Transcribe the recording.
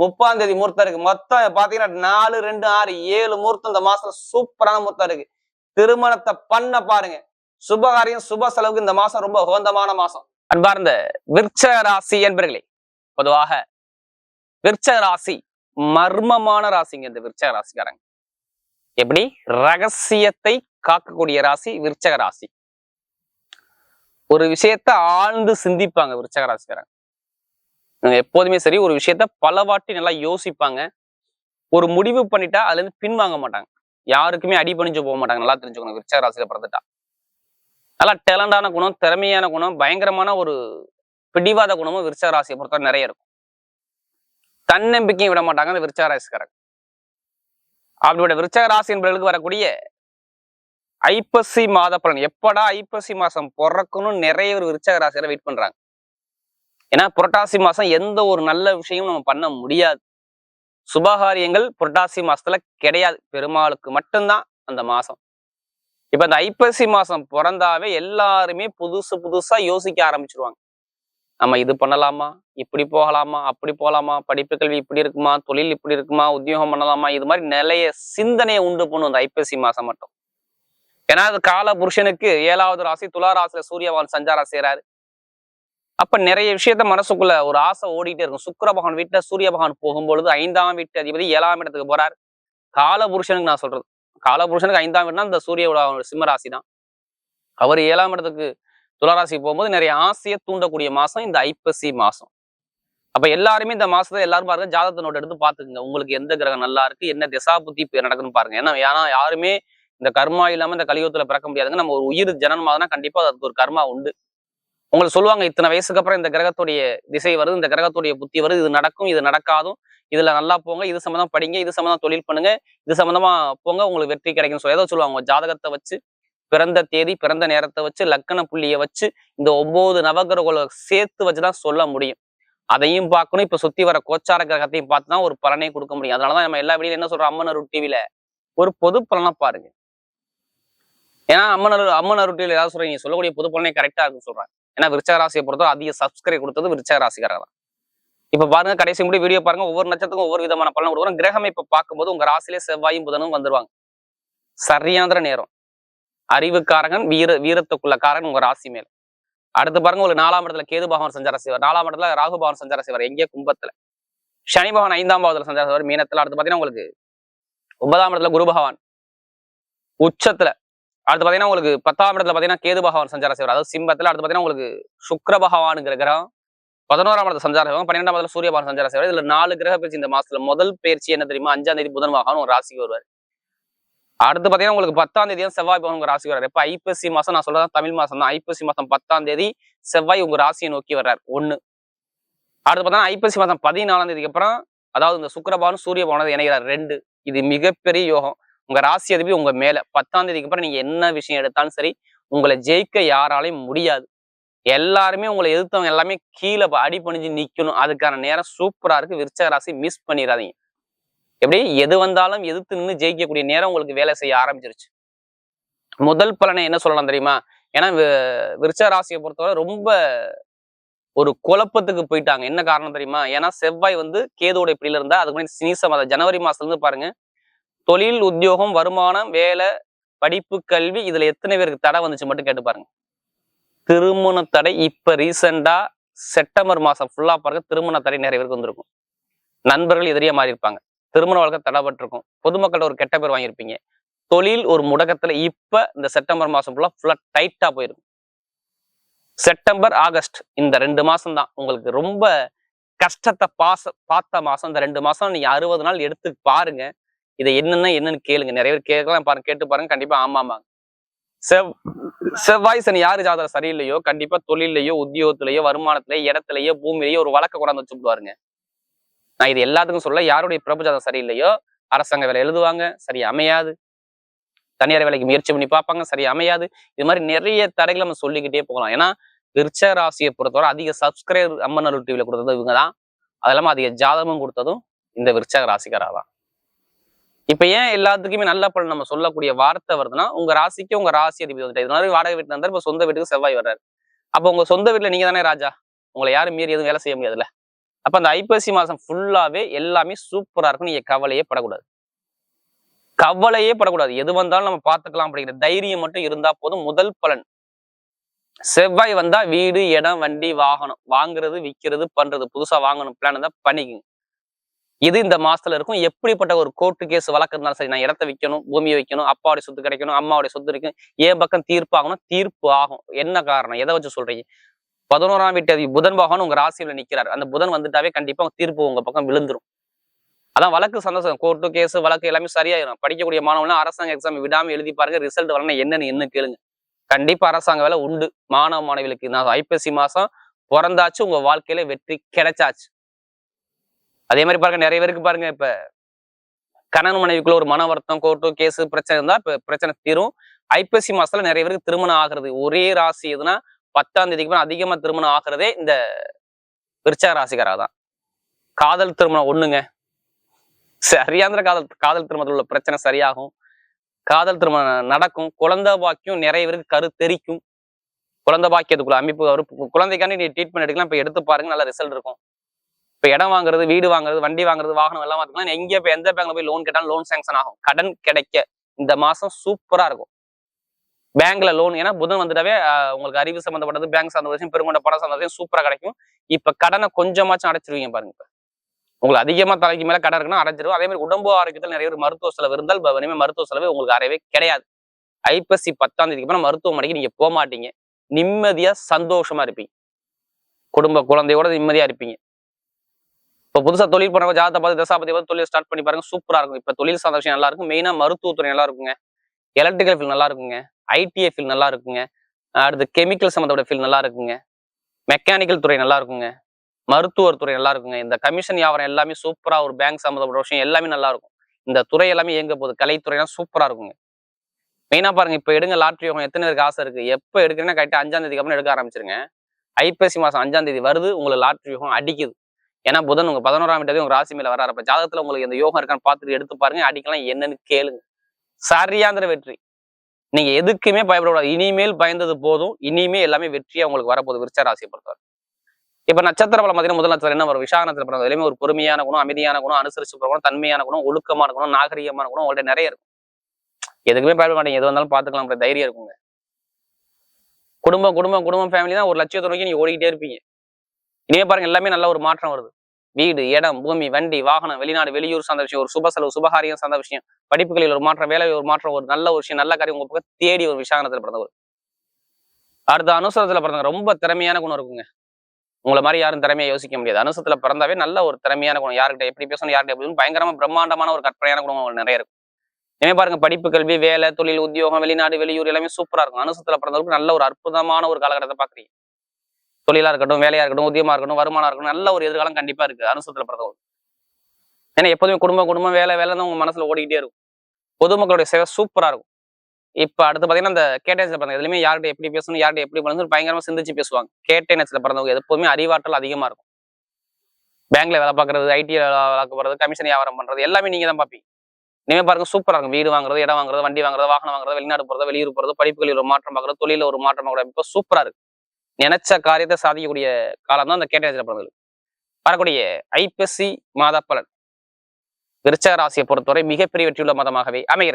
முப்பாம் தேதி முகூர்த்தம் இருக்கு. மொத்தம் பாத்தீங்கன்னா நாலு ரெண்டு ஆறு ஏழு முகூர்த்தம் இந்த மாசம் சூப்பரான முகூர்த்தம் இருக்கு. திருமணத்தை பண்ண பாருங்க. சுபகாரியம் சுப செலவுக்கு இந்த மாசம் ரொம்ப உகந்தமான மாசம். அன்பார்ந்த விற்சக ராசி என்பர்களே பொதுவாக விற்சக ராசி மர்மமான ராசிங்க இந்த விருட்சக ராசிக்காரங்க. எப்படி? ரகசியத்தை காக்கக்கூடிய ராசி விற்சக ராசி. ஒரு விஷயத்த ஆழ்ந்து சிந்திப்பாங்க விற்சக ராசிக்காரங்க. எப்போதுமே சரி ஒரு விஷயத்த பல வாட்டி நல்லா யோசிப்பாங்க. ஒரு முடிவு பண்ணிட்டா அதுல இருந்து பின்வாங்க மாட்டாங்க. யாருக்குமே அடி பணிஞ்சு போக மாட்டாங்க. நல்லா தெரிஞ்சுக்கணும். விருச்சக ராசியில பிறந்துட்டா. நல்லா டேலண்டான குணம் திறமையான குணம் பயங்கரமான ஒரு பிடிவாத குணமும் விருச்சக ராசியை பொறுத்தவரை நிறைய இருக்கும். தன்னம்பிக்கையும் விட மாட்டாங்க அந்த விருச்சக ராசிக்காரங்க அப்படியோட விருச்சக ராசி என்பவர்களுக்கு வரக்கூடிய ஐப்பசி மாத பலன். எப்படா ஐப்பசி மாசம் பிறக்கணும்னு நிறைய ஒரு விருச்சக ராசியில வெயிட் பண்றாங்க. ஏன்னா புரட்டாசி மாசம் எந்த ஒரு நல்ல விஷயமும் நம்ம பண்ண முடியாது. சுபகாரியங்கள் புரட்டாசி மாசத்துல கிடையாது. பெருமாளுக்கு மட்டும்தான் அந்த மாசம். இப்ப இந்த ஐப்பசி மாசம் பிறந்தாவே எல்லாருமே புதுசு புதுசா யோசிக்க ஆரம்பிச்சிருவாங்க. நம்ம இது பண்ணலாமா? இப்படி போகலாமா? அப்படி போகலாமா? படிப்பு கல்வி இப்படி இருக்குமா? தொழில் இப்படி இருக்குமா? உத்தியோகம் பண்ணலாமா? இது மாதிரி நிறைய சிந்தனையை உண்டு பண்ணும் அந்த ஐப்பசி மாசம் மட்டும். ஏன்னா அது கால புருஷனுக்கு ஏழாவது ராசி துலா ராசியில சூரியவான் சஞ்சாரம் செய்யறாரு அப்ப நிறைய விஷயத்த மனசுக்குள்ள ஒரு ஆசை ஓடிட்டே இருக்கும். சுக்கர பகவான் வீட்டுல சூரிய பகவான் போகும்பொழுது ஐந்தாம் வீட்டு அதிபதி ஏழாம் இடத்துக்கு போறார். காலபுருஷனுக்கு நான் சொல்றது. காலபுருஷனுக்கு ஐந்தாம் வீடுனா இந்த சூரியோட சிம்ம ராசி தான். அவர் ஏழாம் இடத்துக்கு துளராசி போகும்போது நிறைய ஆசையை தூண்டக்கூடிய மாசம் இந்த ஐப்பசி மாசம். அப்ப எல்லாருமே இந்த மாசத்துல எல்லாரும் பாருங்க ஜாதகத்தை நோட்டு எடுத்து பாத்துக்குங்க உங்களுக்கு எந்த கிரகம் நல்லா இருக்கு என்ன திசா புத்தி நடக்குன்னு பாருங்க. ஏன்னா ஏன்னா யாருமே இந்த கர்மா இல்லாம இந்த கலியுகத்துல பிறக்க முடியாதுங்க. நம்ம ஒரு உயிர் ஜனனமாதுன்னா கண்டிப்பா அதுக்கு ஒரு கர்மா உண்டு. உங்களுக்கு சொல்லுவாங்க இத்தனை வயசுக்கு அப்புறம் இந்த கிரகத்துடைய திசை வருது இந்த கிரகத்துடைய புத்தி வருது இது நடக்கும் இது நடக்காதும் இதுல நல்லா போங்க இது சம்மந்தம் படிங்க இது சம்மந்தம் தொழில் பண்ணுங்க இது சம்மந்தமா போங்க உங்களுக்கு வெற்றி கிடைக்கும் சொல்லி ஏதோ சொல்லுவாங்க. ஜாதகத்தை வச்சு பிறந்த தேதி பிறந்த நேரத்தை வச்சு லக்கண புள்ளியை வச்சு இந்த ஒன்பது நவகிரகங்களை சேர்த்து வச்சுதான் சொல்ல முடியும். அதையும் பார்க்கணும். இப்ப சுத்தி வர கோச்சார கிரகத்தையும் பார்த்து தான் ஒரு பலனை கொடுக்க முடியும். அதனாலதான் நம்ம எல்லா வீடியும் என்ன சொல்றோம்? அம்மன் அருள் டிவில ஒரு பொது பலனை பாருங்க. ஏன்னா அம்மனரு அம்மனரு டிவில ஏதாவது சொல்றீங்க சொல்லக்கூடிய பொது பலனே கரெக்டா இருக்குன்னு சொல்றாங்க. ஏன்னா விருச்சக ராசியை பொறுத்தவரை அதிக சப்ஸ்கிரைப் கொடுத்தது விருச்சக ராசிக்காரர் தான். இப்ப பாருங்க கடைசி முடி வீடியோ பாருங்க ஒவ்வொரு நட்சத்திரத்துக்கும் ஒவ்வொரு விதமான பலன் கொடுக்குறோம். கிரகம் இப்ப பார்க்கும்போது உங்க ராசிலே செவ்வாயும் புதனும் வந்துருவாங்க. சரியாந்திர நேரம். அறிவுக்காரகன் வீர வீரத்துக்குள்ள காரன் உங்க ராசி மேல. அடுத்து பாருங்க உங்களுக்கு நாலாம் இடத்துல கேது பகவான் சஞ்சார செய்வார். நாலாம் இடத்துல ராகு பகவான் சஞ்சார செய்வார் எங்கே? கும்பத்துல. சனி பகவான் ஐந்தாம் பாவத்துல சஞ்சார செய்வார் மீனத்துல. அடுத்து பாத்தீங்கன்னா உங்களுக்கு ஒன்பதாம் இடத்துல குரு பகவான். உச்சத்துல. அடுத்து பாத்தீங்கன்னா உங்களுக்கு பத்தாம் இடத்துல பாத்தீங்கன்னா கேது பகவான் சஞ்சாரம் செய்வார். அதாவது சிம்பத்துல அடுத்து பாத்தீங்கன்னா உங்களுக்கு சுக்கர பகவானுங்கிற கிரகம் பதினோராம் இடத்துல சஞ்சாரம் செய்வாங்க. பன்னிரெண்டாம் இடத்துல சூரிய பகவான் சஞ்சாரம் செய்வார். இதில் நாலு கிரக பயிற்சி இந்த மாசத்துல. முதல் பயிற்சி என்ன தெரியுமா? அஞ்சாம் தேதி புதன் பகவான் ஒரு ராசிக்கு வருவார். அடுத்து பாத்தீங்கன்னா உங்களுக்கு பத்தாம் தேதி செவ்வாய் பகவான் உங்க ராசிக்கு வர்றாரு. இப்ப ஐப்பசி மாசம் நான் சொல்றதா தமிழ் மாசம் தான். ஐப்பசி மாசம் பத்தாம் தேதி செவ்வாய் உங்க ராசியை நோக்கி வர்றாரு. ஒன்று அடுத்து பார்த்தா ஐப்பசி மாசம் பதினாலாம் தேதிக்கு அப்புறம் அதாவது இந்த சுக்கிரபானு சூரிய பகவானது இணைகிறார். ரெண்டு. இது மிகப்பெரிய யோகம். உங்க ராசி அதிபதி உங்க மேல பத்தாம் தேதிக்கு அப்புறம் நீங்க என்ன விஷயம் எடுத்தாலும் சரி உங்களை ஜெயிக்க யாராலையும் முடியாது. எல்லாருமே உங்களை எதிர்த்தவங்க எல்லாமே கீழே அடி பணிஞ்சு நிக்கணும். அதுக்கான நேரம் சூப்பரா இருக்கு. விருச்சக ராசி மிஸ் பண்ணிடாதீங்க எப்படி? எது வந்தாலும் எதிர்த்து நின்று ஜெயிக்கக்கூடிய நேரம் உங்களுக்கு வேலை செய்ய ஆரம்பிச்சிருச்சு. முதல் பலனை என்ன சொல்லலாம் தெரியுமா? ஏன்னா வி- விருச்சக ராசியை பொறுத்தவரை ரொம்ப ஒரு குழப்பத்துக்கு போயிட்டாங்க. என்ன காரணம் தெரியுமா? ஏன்னா செவ்வாய் வந்து கேதோட இப்படில இருந்தா அதுக்கு முன்னாடி சினிசம் அதை ஜனவரி மாசத்துல இருந்து பாருங்க தொழில் உத்தியோகம் வருமானம் வேலை படிப்பு கல்வி இதுல எத்தனை பேருக்கு தடை வந்துச்சு மட்டும் கேட்டு பாருங்க. திருமண தடை இப்ப ரீசெண்டா செப்டம்பர் மாசம் ஃபுல்லா பாருங்க திருமண தடை நிறைய பேருக்கு வந்திருக்கும். நண்பர்கள் எதிரியா மாறி இருப்பாங்க திருமண வழக்கம் தடைப்பட்டிருக்கும். பொதுமக்கள் ஒரு கெட்ட பேர் வாங்கியிருப்பீங்க. தொழில் ஒரு முடக்கத்துல இப்ப இந்த செப்டம்பர் மாசம் ஃபுல்லா ஃபுல்லா டைட்டா போயிருக்கும் செப்டம்பர் ஆகஸ்ட் இந்த ரெண்டு மாசம் தான். உங்களுக்கு ரொம்ப கஷ்டத்தை பாச பார்த்த மாசம். இந்த ரெண்டு மாசம் நீங்க அறுபது நாள் எடுத்து பாருங்க. இதை என்னென்ன என்னன்னு கேளுங்க. நிறைய பேர் கேட்கலாம் பாருங்க கேட்டு பாருங்க. கண்டிப்பா ஆமாமாங்க செவ் செவ்வாய் சனி யாரு ஜாதகம் சரியில்லையோ கண்டிப்பா தொழிலையோ உத்தியோகத்திலேயோ வருமானத்திலேயோ இடத்துலயோ பூமியிலேயோ ஒரு வழக்க கொண்டாந்து வச்சு விடுவாருங்க நான் இது எல்லாத்துக்கும் சொல்ல யாருடைய பிரபு ஜாதகம் சரியில்லையோ அரசாங்க வேலை எழுதுவாங்க சரி அமையாது. தனியார் வேலைக்கு முயற்சி பண்ணி பார்ப்பாங்க சரி அமையாது. இது மாதிரி நிறைய தடைகளை நம்ம சொல்லிக்கிட்டே போகலாம். ஏன்னா விருச்ச ராசியை பொறுத்தவரை அதிக சப்ஸ்கிரைபர் அம்மன் டிவியில கொடுத்தது இவங்க தான் அது இல்லாம அதிக ஜாதகமும் கொடுத்ததும் இந்த விருச்சக ராசிக்காராக தான் இப்ப ஏன் எல்லாத்துக்குமே நல்ல பலன் நம்ம சொல்லக்கூடிய வார்த்தை வருதுன்னா உங்க ராசிக்கு உங்க ராசி அதிபதி வந்துட்டு இது மாதிரி வாடகை வீட்டுல இருந்தாரு இப்ப சொந்த வீட்டுக்கு செவ்வாய் வர்றாரு. அப்ப உங்க சொந்த வீட்டுல நீங்க தானே ராஜா? உங்களை யாரும் மீறி எதுவும் வேலை செய்ய முடியாதுல்ல? அப்ப அந்த ஐப்பசி மாசம் ஃபுல்லாவே எல்லாமே சூப்பரா இருக்கும். நீங்க கவலையே படக்கூடாது. கவலையே படக்கூடாது. எது வந்தாலும் நம்ம பார்த்துக்கலாம் அப்படிங்கிற தைரியம் மட்டும் இருந்தா போதும். முதல் பலன். செவ்வாய் வந்தா வீடு இடம் வண்டி வாகனம். வாங்குறது விற்கிறது பண்றது. புதுசா வாங்கணும். பிளான் இருந்தா பண்ணிக்கங்க. இது இந்த மாசத்துல இருக்கும்? எப்படிப்பட்ட ஒரு கோர்ட்டு கேஸ் வழக்கு இருந்தாலும் சரி நான் இடத்த விற்கணும் பூமியை வைக்கணும் அப்பாவுடைய சொத்து கிடைக்கணும் அம்மாவுடைய சொத்து இருக்கும் ஏன் பக்கம் தீர்ப்பு ஆகணும்? தீர்ப்பு ஆகும். என்ன காரணம்? எதை வச்சு சொல்றீங்க? பதினோராம் வீட்டு புதன் பகவான் உங்க ராசியில நிக்கிறார். அந்த புதன் வந்துட்டாவே கண்டிப்பா தீர்ப்பு உங்க பக்கம் விழுந்துரும். அதான் வழக்கு சந்தோஷம். கோர்ட்டு கேஸ் வழக்கு எல்லாமே சரியாயிரும். படிக்கக்கூடிய மாணவன் அரசாங்க எக்ஸாம் விடாம எழுதி பாருங்க ரிசல்ட் வரணும் என்னன்னு என்ன கேளுங்க. கண்டிப்பா அரசாங்க வேலை உண்டு. மாணவ மாணவிகளுக்கு நான் ஐப்பசி மாசம் பிறந்தாச்சு உங்க வாழ்க்கையில வெற்றி கிடைச்சாச்சு. அதே மாதிரி பாருங்க நிறைய பேருக்கு பாருங்க இப்ப கணவன் மனைவிக்குள்ள ஒரு மன வருத்தம் கோர்ட்டு கேஸ் பிரச்சனை இருந்தா இப்ப பிரச்சனை தீரும். ஐப்பசி மாசத்துல நிறைய பேருக்கு திருமணம் ஆகுறது. ஒரே ராசி எதுனா பத்தாம் தேதிக்கு மேல அதிகமா திருமணம் ஆகுறதே இந்த விருச்சா ராசிக்காரா தான் காதல் திருமணம் ஒண்ணுங்க. சரியாந்திர காதல் காதல் திருமணத்தில் உள்ள பிரச்சனை சரியாகும். காதல் திருமணம் நடக்கும். குழந்தை பாக்கியம் நிறைய பேருக்கு கரு தெரிக்கும் குழந்தை பாக்கியத்துக்குள்ள அமைப்பு வரும் குழந்தைக்காண்டி நீ ட்ரீட்மெண்ட் எடுக்கலாம் இப்ப எடுத்து பாருங்க நல்ல ரிசல்ட் இருக்கும். இப்ப இடம் வாங்குறது வீடு வாங்குறது வண்டி வாங்குறது வாகனம் எல்லாம் பார்த்துக்கலாம் எங்கே இப்போ எந்த பேங்க்ல போய் லோன் கேட்டாலும் லோன் சேங்ஷன் ஆகும். கடன் கிடைக்க இந்த மாசம் சூப்பரா இருக்கும். பேங்க்ல லோன் ஏன்னா புதன் வந்துட்டாவே உங்களுக்கு அறிவு சம்பந்தப்பட்டது பேங்க் சார்ந்த விஷயம் பெருங்கொண்ட பணம் சார்ந்த விஷயம் சூப்பரா கிடைக்கும். இப்ப கடனை கொஞ்சமாச்சும் அடைச்சிருவீங்க பாருங்க இப்போ. உங்களுக்கு அதிகமா தலைக்கு மேல கடன் இருக்குன்னா அடைச்சிருவோம் அதே மாதிரி உடம்பு ஆரோக்கியத்தில் நிறைய பேர் மருத்துவ செலவு இருந்தால் இனிமேல் மருத்துவ செலவு உங்களுக்கு அறவே கிடையாது. ஐப்பசி பத்தாம் தேதிக்கு அப்புறம் மருத்துவமனைக்கு நீங்க போக மாட்டீங்க. நிம்மதியா சந்தோஷமா இருப்பீங்க. குடும்ப குழந்தையோட நிம்மதியா இருப்பீங்க. இப்போ புதுசாக தொழில் பண்ண ஜாதகத்தை பார்த்து தசாபதி பார்த்து தொழில் ஸ்டார்ட் பண்ணி பாருங்க சூப்பராக இருக்கும். இப்போ தொழில் சார்ந்த விஷயம் நல்லா இருக்கும். மருத்துவத்துறை நல்லா இருக்குங்க. எலக்ட்ரிக்கல் ஃபீல் நல்லா இருக்குங்க. ஐடிஐ ஃபீல் நல்லா இருக்குங்க. அடுத்து கெமிக்கல் சம்மந்தப்பட்ட ஃபீல் நல்லா இருக்குங்க. மெக்கானிக்கல் துறை நல்லா இருக்குங்க. மருத்துவர் துறை நல்லா இருக்குங்க. இந்த கமிஷன் வியாபாரம் எல்லாமே சூப்பராக ஒரு பேங்க் சம்மந்தப்பட்ட விஷயம் எல்லாமே நல்லா இருக்கும். இந்த துறை எல்லாமே இயங்க போகுது. கலைத்துறைலாம் சூப்பராக இருக்குங்க. மெயினா பாருங்க இப்போ எடுங்க லாட்ரி யோகம் எத்தனை பேருக்கு ஆசை இருக்குது எப்போ எடுக்கிறேன்னா கரெக்டாக அஞ்சாம் தேதிக்கு அப்புறம் எடுக்க ஆரம்பிச்சிருங்க. ஐப்பசி மாதம் அஞ்சாம் தேதி வருது. உங்களுக்கு லாட்ரி யோகம் அடிக்குது. ஏன்னா புதன் உங்க பதினோராம் தேதி உங்க ராசி மேல வராரு ஜாதகத்துல உங்களுக்கு இந்த யோகம் இருக்கான்னு பார்த்துட்டு எடுத்து பாருங்க. அடிக்கலாம் என்னன்னு கேளுங்க. சரியாந்திர வெற்றி. நீங்க எதுக்குமே பயப்படக்கூடாது. இனிமேல் பயந்தது போதும். இனிமே எல்லாமே வெற்றியா உங்களுக்கு வரப்போகுது விருச்ச ராசியை பொறுத்தவரை. இப்ப நட்சத்திர பலம் பார்த்தீங்கன்னா முதல் நட்சத்திரம் என்ன வரும்? விஷா நட்சத்திரம் பிறந்தது. எல்லாமே ஒரு பொறுமையான குணம் அமைதியான குணம் அனுசரிச்சு குணம் தன்மையான குணம் ஒழுக்கமான குணம் நாகரிகமான குணம் உங்கள்ட்ட நிறைய இருக்கும். எதுக்குமே பயப்பட மாட்டீங்க. எது வந்தாலும் பாத்துக்கலாம் தைரியம் இருக்குங்க. குடும்பம் குடும்பம் குடும்பம் ஃபேமிலி தான் ஒரு லட்சியத்தை நோக்கி நீங்க ஓடிக்கிட்டே இருப்பீங்க. இனிமே பாருங்க எல்லாமே நல்ல ஒரு மாற்றம் வருது. வீடு இடம் பூமி வண்டி வாகனம் வெளிநாடு வெளியூர் சார்ந்த விஷயம் ஒரு சுப செலவு சுபகாரியம் சார்ந்த விஷயம் படிப்புகளில் ஒரு மாற்றம் வேலை ஒரு மாற்றம் ஒரு நல்ல ஒரு விஷயம் நல்ல காரியம் உங்க பக்கம் தேடி ஒரு விசாகனத்தில் பிறந்தவர். அடுத்த அனுசரத்துல பிறந்தவங்க ரொம்ப திறமையான குணம் இருக்குங்க. உங்களை மாதிரி யாரும் திறமையை யோசிக்க முடியாது. அனுசத்துல பிறந்தாவே நல்ல ஒரு திறமையான குணம். யார்கிட்ட எப்படி பேசணும் யார்கிட்ட எப்படி பயங்கரமா பிரம்மாண்டமான ஒரு கற்பனையான குணம் உங்களுக்கு நிறைய இருக்கும். இனிமே பாருங்க படிப்பு கல்வி வேலை தொழில் உத்தியோகம் வெளிநாடு வெளியூர் எல்லாமே சூப்பரா இருக்கும். அனுசத்துல பிறந்தவருக்கு நல்ல ஒரு அற்புதமான ஒரு காலகட்டத்தை பாக்குறீங்க தொழிலா இருக்கட்டும் வேலையா இருக்கட்டும் உத்தியமா இருக்கட்டும் வருமானம் இருக்கட்டும் நல்ல ஒரு எதிர்காலம் கண்டிப்பா இருக்கு. அனுசத்துல பிறந்தவங்க ஏன்னா எப்போதுமே குடும்பம் குடும்பம் வேலை வேலை தான் உங்க மனசுல ஓடிக்கிட்டே இருக்கும். பொதுமக்களுடைய சேவை சூப்பரா இருக்கும். இப்ப அடுத்து பாத்தீங்கன்னா இந்த கேட்டேஜ்ல பிறந்த எதுலையுமே யார்கிட்ட எப்படி பேசணும் யார்கிட்ட எப்படி பண்ணணும் பயங்கரமா சிந்திச்சு பேசுவாங்க. கேட்டே நேரத்துல பிறந்தவங்க எப்போதுமே அறிவாற்றல் அதிகமா இருக்கும். பேங்க்ல வேலை பார்க்கறது ஐடி வேலை போறது கமிஷன் வியாபாரம் பண்றது எல்லாமே நீங்க தான் பார்ப்பீங்க இனிமே பாருங்க சூப்பரா இருக்கும். வீடு வாங்குறது இடம் வாங்குறது வண்டி வாங்குறது வாகனம் வாங்குறது வெளிநாடு போகிறது வெளியூர் போகிறது படிப்புகளில் ஒரு மாற்றம் பார்க்குறது தொழில ஒரு மாற்றம் பார்க்குறது இப்போ சூப்பரா இருக்கு. நினைச்ச காரியத்தை சாதிக்கக்கூடிய காலம் தான் அந்த கேட்டேஜ்ல பிறந்தது. வரக்கூடிய ஐப்பசி மாத பலன். விருச்சக ராசியை பொறுத்தவரை மிகப்பெரிய வெற்றியுள்ள மதமாகவே அமைகிறது.